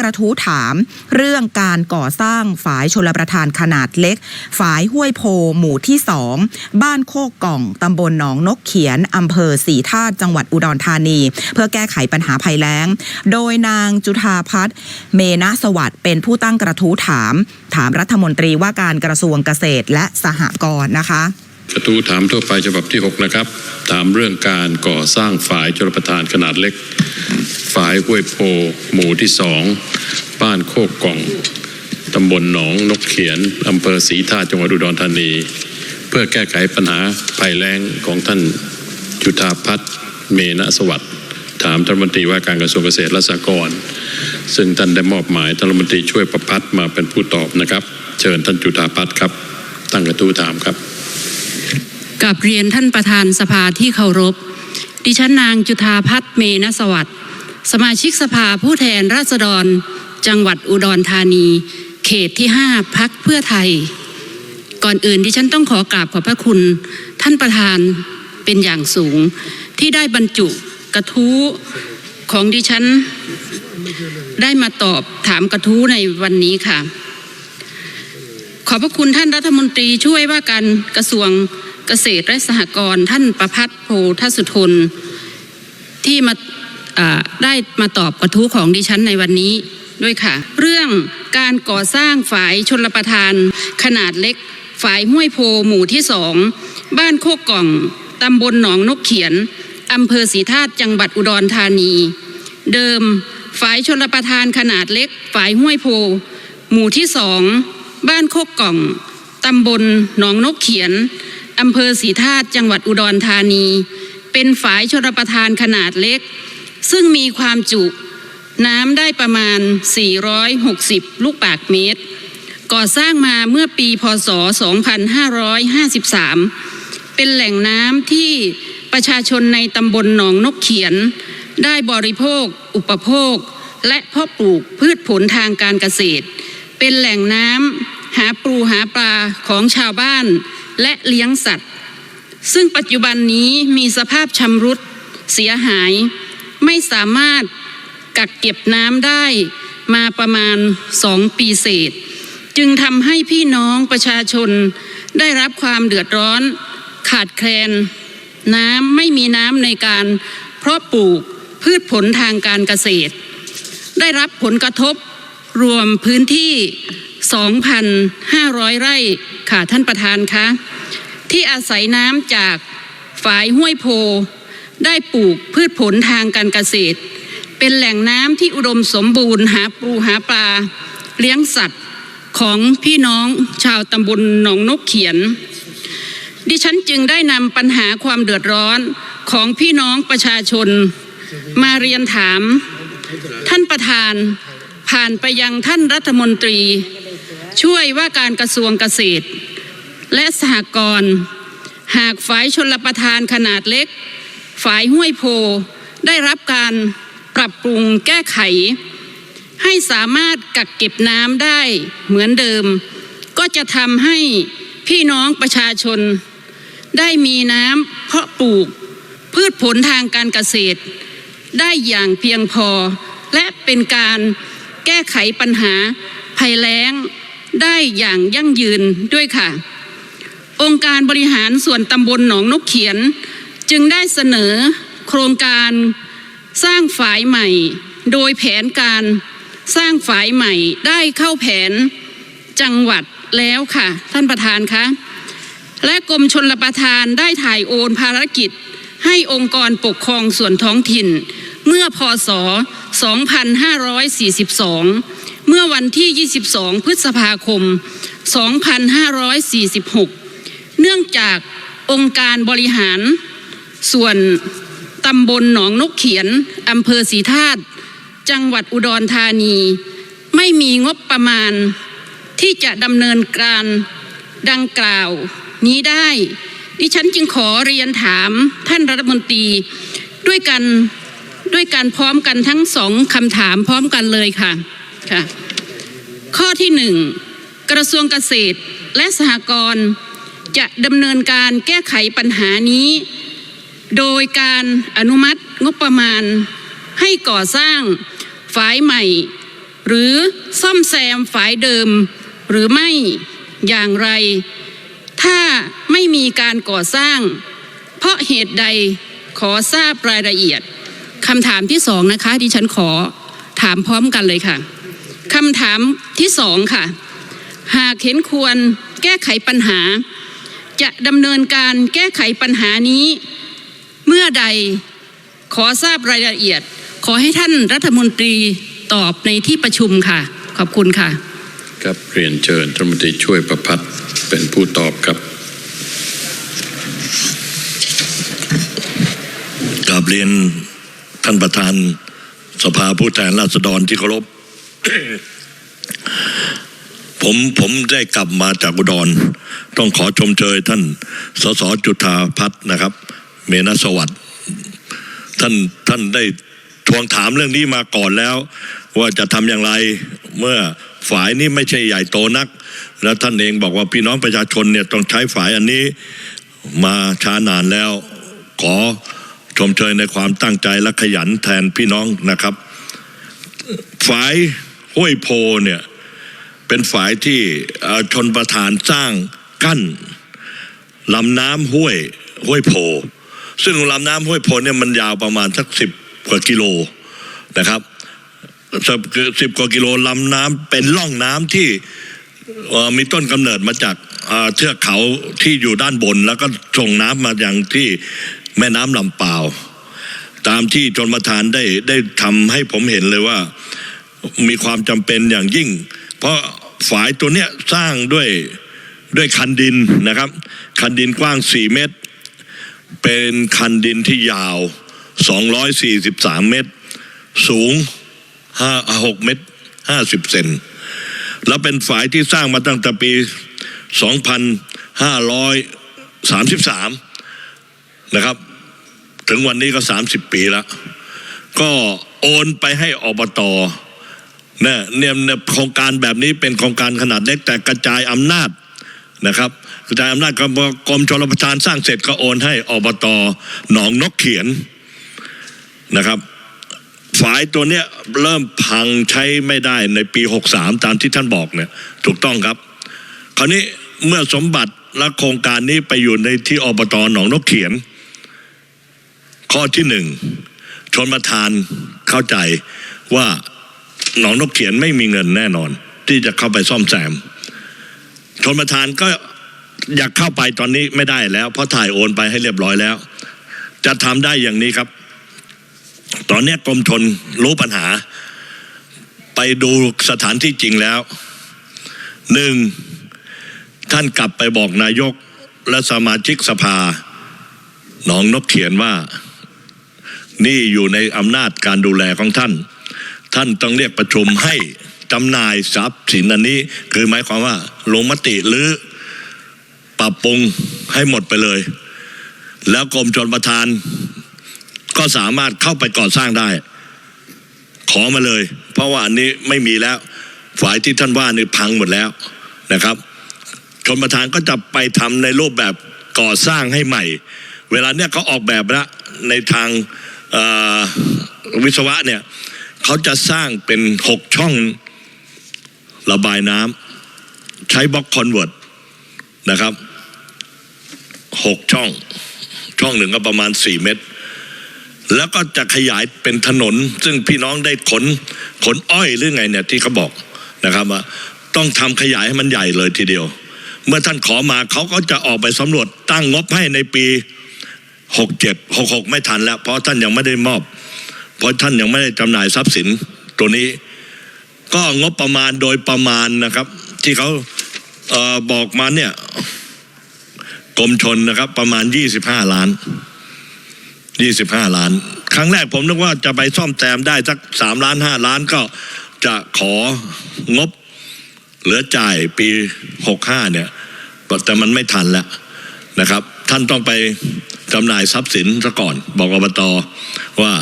กระทู้ถาม เรื่องการก่อสร้างฝายชลประทานขนาดเล็ก ฝายห้วยโพหมู่ที่2บ้านโคกกล่องตำบลหนองนกเขียนอำเภอสีธาตุจังหวัดอุดรธานี เพื่อแก้ไขปัญหาภัยแล้ง โดยนางจุธาพัฒน์เมนะสวัสด์เป็นผู้ตั้งกระทู้ถาม ถามรัฐมนตรีว่าการกระทรวงเกษตรและสหกรณ์นะคะกระทู้ถามทั่วไปฉบับที่ 6 นะครับ ถามเรื่องการก่อสร้างฝายชลประทานขนาดเล็ก ฝายห้วยโพหมู่ที่สองบ้านโคกกล่องตำบลหนองนกเขียนอำเภอศรีธาตุจังหวัดอุดรธานี เพื่อแก้ไขปัญหาภัยแล้งของท่านจุธาพัฒน์เมนะสวัสดิ์ถามท่านรัฐมนตรีว่าการกระทรวงเกษตรและสหกรณ์ซึ่งท่านได้มอบหมายท่านรัฐมนตรีช่วยประพัฒน์มาเป็นผู้ตอบนะครับ เชิญท่านจุธาพัฒน์ครับ ตั้งกระทู้ถามครับ กับเรียนท่านประธานสภาที่เคารพ ดิฉันนางจุธาพัฒน์เมนสวัสดิ์สมาชิกสภาผู้แทนราษฎร จังหวัดอุดรธานี เขตที่ 5 พักเพื่อไทย ก่อนอื่นดิฉันต้องขอกราบขอบพระคุณ ท่านประธานเป็นอย่างสูง ที่ได้บรรจุกระทู้ของดิฉันได้มาตอบถามกระทู้ในวันนี้ค่ะ ขอบพระคุณท่านรัฐมนตรีช่วยว่าการกระทรวง เกษตรและสหกรณ์ท่านประพัฒน์โพธสุทนที่มาอ่าได้มาตอบกระทู้ของดิฉันในวันนี้ด้วยค่ะ เรื่องการก่อสร้างฝายชนรประทาน ขนาดเล็กฝายห้วยโพหมู่ที่สอง บ้านโคกกล่องตำบลหนองนกเขียนอำเภอศรีธาตุจังหวัดอุดรธานี เดิมฝายชนรประทานขนาดเล็กฝายห้วยโพ หมู่ที่สอง บ้านโคกกล่องตำบลหนองนกเขียน อำเภอศรีธาตุจังหวัดอุดรธานี เป็นฝายชนรประทานขนาดเล็ก ซึ่งมีความจุน้ำได้ประมาณ 460 ลูกบาศก์เมตร ก่อสร้างมาเมื่อปีพศ 2553 เป็นแหล่งน้ำที่ประชาชนในตำบลหนองนกเขียน ได้บริโภค อุปโภค และเพาะปลูกพืชผลทางการเกษตร เป็นแหล่งน้ำหาปูหาปลาของชาวบ้าน และเลี้ยงสัตว์ ซึ่งปัจจุบันนี้มีสภาพชำรุดเสียหาย ไม่สามารถกักเก็บน้ำได้มาประมาณสองปีเศษ จึงทำให้พี่น้องประชาชนได้รับความเดือดร้อน ขาดแคลน น้ำไม่มีน้ำในการเพาะปลูกพืชผลทางการเกษตร ได้รับผลกระทบรวมพื้นที่ 2,500 ไร่ค่ะท่านประธานคะที่อาศัยน้ำจากฝายห้วยโพ ได้ปลูกพืชผลทางการเกษตร เป็นแหล่งน้ำที่อุดมสมบูรณ์หาปูหาปลา เลี้ยงสัตว์ของพี่น้องชาวตำบลหนองนกเขียน ดิฉันจึงได้นำปัญหาความเดือดร้อนของพี่น้องประชาชน มาเรียนถาม ท่านประธานผ่านไปยังท่านรัฐมนตรี ช่วยว่าการกระทรวงเกษตร และสหกรณ์หากฝายชนรประทานขนาดเล็กฝายห้วยโพ ได้รับการปรับปรุงแก้ไข ให้สามารถกักเก็บน้ำได้เหมือนเดิม ก็จะทำให้พี่น้องประชาชน ได้มีน้ำเพาะปลูก พืชผลทางการเกษตร ได้อย่างเพียงพอ และเป็นการแก้ไขปัญหาภัยแล้ง ได้อย่างยั่งยืนด้วยค่ะ องค์การบริหารส่วนตำบลหนองนกเขียน จึงได้เสนอโครงการสร้างฝายใหม่ โดยแผนการสร้างฝายใหม่ได้เข้าแผนจังหวัดแล้วค่ะ ท่านประธานคะและกรมชนรประทานได้ถ่ายโอนภารกิจ ให้องค์กรปกครองส่วนท้องถิ่น เมื่อพศ 2542 เมื่อวันที่ 22 พฤษภาคม 2546 เนื่องจากองค์การบริหาร ส่วนตำบลหนองนกเขียนอำเภอศรีธาตุจังหวัดอุดรธานี ไม่มีงบประมาณ ที่จะดำเนินการดังกล่าวนี้ได้ ดิฉันจึงขอเรียนถามท่านรัฐมนตรีด้วยกันด้วยการพร้อมกันทั้งสองคำถามพร้อมกันเลยค่ะค่ะ อที่หนึ่งกระทรวงเกษตรและสหกรณ์จะดำเนินการแก้ไขปัญหานี้ โดยการอนุมัติงบประมาณ ให้ก่อสร้างฝายใหม่ หรือซ่อมแซมฝายเดิม หรือไม่อย่างไร ถ้าไม่มีการก่อสร้าง เพราะเหตุใดขอทราบรายละเอียดคำถามที่สองนะคะ ดิฉันขอถามพร้อมกันเลยค่ะ คำถามที่สองค่ะ หากเห็นควรแก้ไขปัญหา จะดำเนินการแก้ไขปัญหานี้ เมื่อใดขอทราบรายละเอียด ขอให้ท่านรัฐมนตรีตอบในที่ประชุมค่ะ ขอบคุณค่ะ ครับเรียนเชิญรัฐมนตรีช่วยประพัฒเป็นผู้ตอบครับกราบเรียนท่านประธานสภาผู้แทนราษฎรที่เคารพ ผมผมได้กลับมาจากอุดร ต้องขอชมเชยท่านสสจุธาพัฒน์นะครับ เมนสวัสดิ์ท่านท่านได้ทวงถามเรื่องนี้มาก่อนแล้ว ว่าจะทำอย่างไรเมื่อฝ่ายนี้ไม่ใช่ใหญ่โตนัก แล้วท่านเองบอกว่าพี่น้องประชาชนเนี่ยต้องใช้ฝ่ายอันนี้มาช้านานแล้ว ขอชมเชยในความตั้งใจและขยันแทนพี่น้องนะครับ ฝ่าย ห้วยโพเนี่ยเป็นฝ่ายที่ชนประธานสร้างกั้นลำน้ำห้วยห้วยโพ ซึ่งลำน้ำห้วยโพเนี่ยมันยาวประมาณสักสิบกว่ากิโลนะครับสิบกว่ากิโลลำน้ำเป็นร่องน้ำที่มีต้นกำเนิดมาจากเทือกเขาที่อยู่ด้านบน แล้วก็ส่งน้ำมาอย่างที่แม่น้ำลำเปาวตามที่ชนประธานได้ได้ทำให้ผมเห็นเลยว่า มีความจำเป็นอย่างยิ่ง เพราะฝายตัวเนี้ยสร้างด้วยด้วยคันดินนะครับ คันดินกว้าง 4 เมตร เป็นคันดินที่ยาว 243 เมตร สูง 5 6 เมตร 50 เซนแล้วเป็นฝายที่สร้างมาตั้งแต่ปี 2533 นะครับ ถึงวันนี้ก็ 30 ปีแล้ว ก็โอนไปให้อบตเนี่ยเนี่ยเนี่ยโครงการแบบนี้เป็นโครงการขนาดเล็กแต่กระจายอำนาจนะครับ กระจายอำนาจกรมชลประทานสร้างเสร็จก็โอนให้อบตหนองนกเขียนนะครับฝายตัวเนี้ยเริ่มพังใช้ไม่ได้ในปี 63 ตามที่ท่านบอกเนี่ยถูกต้องครับ คราวนี้เมื่อสมบัติและโครงการนี้ไปอยู่ในที่อบตหนองนกเขียน ข้อที่หนึ่งชนประธานเข้าใจว่า หนองนกเขียนไม่มีเงินแน่นอน ที่จะเข้าไปซ่อมแซมชนประธานก็อยากเข้าไปตอนนี้ไม่ได้แล้ว เพราะถ่ายโอนไปให้เรียบร้อยแล้ว จะทำได้อย่างนี้ครับ ตอนนี้กรมชนรู้ปัญหา ไปดูสถานที่จริงแล้วหนึ่งท่านกลับไปบอกนายกและสมาชิกสภา หนองนกเขียนว่า นี่อยู่ในอำนาจการดูแลของท่าน ท่านต้องเรียกประชุมให้จำนายทรัพย์สินอันนี้ คือหมายความว่าลงมติหรือปรับปรุงให้หมดไปเลย แล้วกรมชนประทาน ก็สามารถเข้าไปก่อสร้างได้ ขอมาเลย เพราะว่าอันนี้ไม่มีแล้ว ฝ่ายที่ท่านว่านี่พังหมดแล้วนะครับชนประธานก็จะไปทำในรูปแบบก่อสร้างให้ใหม่ เวลาเนี่ยเขาออกแบบแล้วในทางวิศวะเนี่ย เขาจะสร้างเป็นหกช่องระบายน้ำใช้บล็อกคอนเวิร์ตนะครับหกช่อง ช่องหนึ่งก็ประมาณสี่เมตร แล้วก็จะขยายเป็นถนน ซึ่งพี่น้องได้ขนขนอ้อยหรือไงเนี่ยที่เขาบอกนะครับว่าต้องทำขยายให้มันใหญ่เลยทีเดียว เมื่อท่านขอมาเขาก็จะออกไปสำรวจตั้งงบให้ในปีหกเจ็ดหกหกไม่ทันแล้ว เพราะท่านยังไม่ได้มอบ เพราะท่านยังไม่ได้จำหน่ายทรัพย์สินตัวนี้ ก็งบประมาณโดยประมาณนะครับ ที่เขาเออบอกมาเนี่ยกรมชนนะครับ ประมาณยี่สิบห้าล้านยี่สิบห้าล้าน ครั้งแรกผมนึกว่าจะไปซ่อมแซมได้สักสามล้านห้าล้านก็จะของบเหลือจ่ายปีหกห้าเนี่ยแต่มันไม่ทันแล้วนะครับ ท่านต้องไปจำหน่ายทรัพย์สินซะก่อน บอกอบตว่า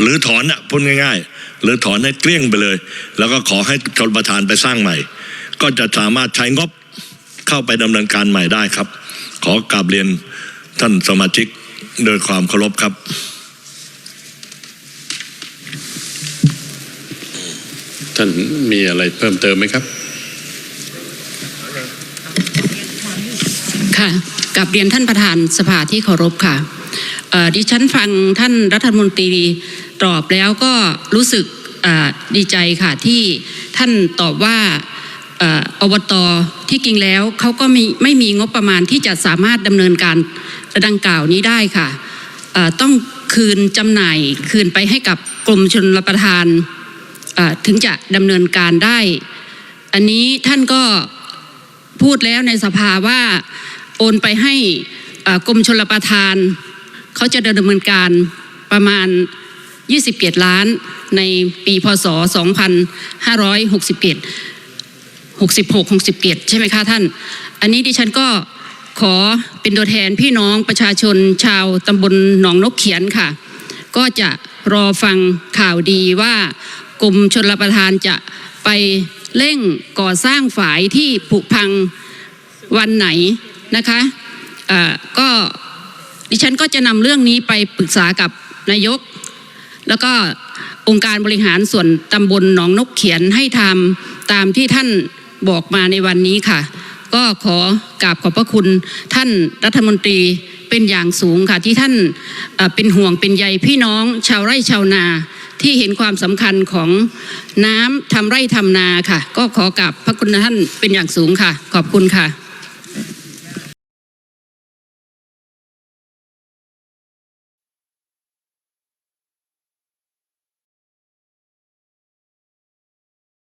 หรือถอนอะพูดง่าย ๆ หรือถอนให้เกลี้ยงไปเลย แล้วก็ขอให้ชนประธานไปสร้างใหม่ ก็จะสามารถใช้งบเข้าไปดำเนินการใหม่ได้ครับ ขอกราบเรียนท่านสมาชิกโดยความเคารพครับท่านมีอะไรเพิ่มเติมไหมครับ ค่ะกับเรียนท่านประธานสภาที่เคารพค่ะเอ่อ ดิฉันฟังท่านรัฐมนตรีตอบแล้วก็รู้สึกดีใจค่ะที่ท่านตอบว่าอ่ออบตที่จริงแล้วเขาก็ไม่ไม่มีงบประมาณที่จะสามารถดำเนินการดังกล่าวนี้ได้ค่ะต้องคืนจำหน่ายคืนไปให้กับกรมชนรประทานถึงจะดำเนินการได้ อันนี้ท่านก็พูดแล้วในสภาว่าโอนไปให้อ่ากรมชลประทาน เขาจะดำเนินการประมาณ 27 ล้านในปีพศ 2561 66 67 ใช่ไหมคะท่าน อันนี้ดิฉันก็ขอเป็นตัวแทนพี่น้องประชาชนชาวตำบลหนองนกเขียนค่ะ ก็จะรอฟังข่าวดีว่ากรมชลประทานจะไปเร่งก่อสร้างฝายที่ผุพังวันไหนนะคะเอ่อก็ ดิฉันก็จะนำเรื่องนี้ไปปรึกษากับนายก แล้วก็องค์การบริหารส่วนตำบลหนองนกเขียนให้ทำตามที่ท่านบอกมาในวันนี้ค่ะ ก็ขอกราบขอบพระคุณท่านรัฐมนตรีเป็นอย่างสูงค่ะที่ท่านเป็นห่วงเป็นใยพี่น้องชาวไร่ชาวนาที่เห็นความสำคัญของน้ำทำไร่ทำนาค่ะ ก็ขอกราบพระคุณท่านเป็นอย่างสูงค่ะ ขอบคุณค่ะ